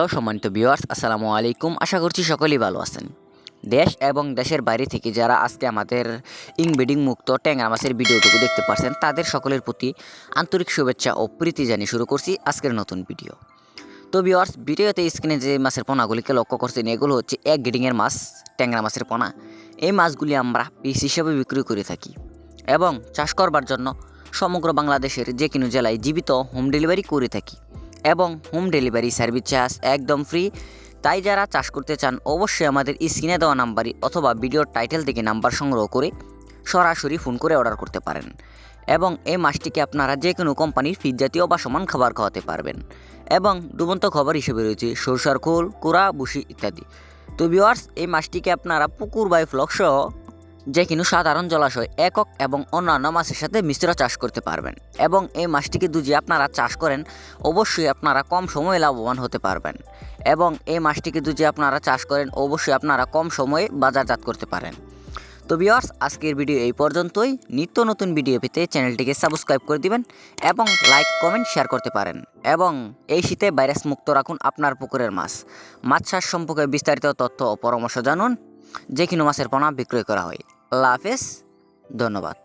Hello সম্মানিত viewers, আসসালামু আলাইকুম। আশা করছি সকলেই ভালো আছেন। দেশ এবং দেশের বাইরে থেকে যারা আজকে আমাদের ইংবেডিং মুক্ত ট্যাংরা মাছের ভিডিওটুকু দেখতে পারছেন, তাদের সকলের প্রতি আন্তরিক শুভেচ্ছা ও প্রীতি জানিয়ে শুরু করছি আজকের নতুন ভিডিও। তো ভিউয়ার্স, ভিডিওতে স্ক্রিনে যে মাছের পোনাগুলিকে লক্ষ্য করছেন, এগুলো হচ্ছে এক গেডিংয়ের মাছ, ট্যাংরা মাছের পোনা। এই মাছগুলি আমরা পিস হিসেবে বিক্রি করে থাকি এবং চাষ করবার জন্য সমগ্র বাংলাদেশের যে কোনো জেলায় জীবিত হোম ডেলিভারি করে থাকি। এবং হোম ডেলিভারি সার্ভিস চার্জ একদম ফ্রি। তাই যারা চাষ করতে চান, অবশ্যই আমাদের স্ক্রিনে দেওয়া নাম্বারই অথবা ভিডিওর টাইটেল থেকে নাম্বার সংগ্রহ করে সরাসরি ফোন করে অর্ডার করতে পারেন এবং এই মাছটিকে আপনারা যে কোনো কোম্পানির ফিজ জাতীয় বা সমান খাবার খাওয়াতে পারবেন এবং ডুবন্ত খাবার হিসেবে রয়েছে সরষার খোল, কোরা বুসি ইত্যাদি। তো ভিওয়ার্স এই মাছটিকে আপনারা পুকুর বাই ফ্লক সহ যে কোনো সাধারণ জলাশয়, একক এবং অন্যান্য মাছের সাথে মিশ্র চাষ করতে পারবেন। এবং এই মাছটিকে যদি আপনারা চাষ করেন, অবশ্যই আপনারা কম সময়ে লাভবান হতে পারবেন। এবং এই মাছটিকে যদি আপনারা চাষ করেন, অবশ্যই আপনারা কম সময়ে বাজারজাত করতে পারেন। তো ভিওয়ার্স আজকের ভিডিও এই পর্যন্তই। নিত্য নতুন ভিডিও পেতে চ্যানেলটিকে সাবস্ক্রাইব করে দিবেন এবং লাইক, কমেন্ট, শেয়ার করতে পারেন। এবং এই শীতে ভাইরাস মুক্ত রাখুন আপনার পুকুরের মাছ। মাছ চাষ সম্পর্কে বিস্তারিত তথ্য ও পরামর্শ জানুন। যে কিনো মাছের পোনা বিক্রয় করা হয়। আল্লাহ ধন্যবাদ।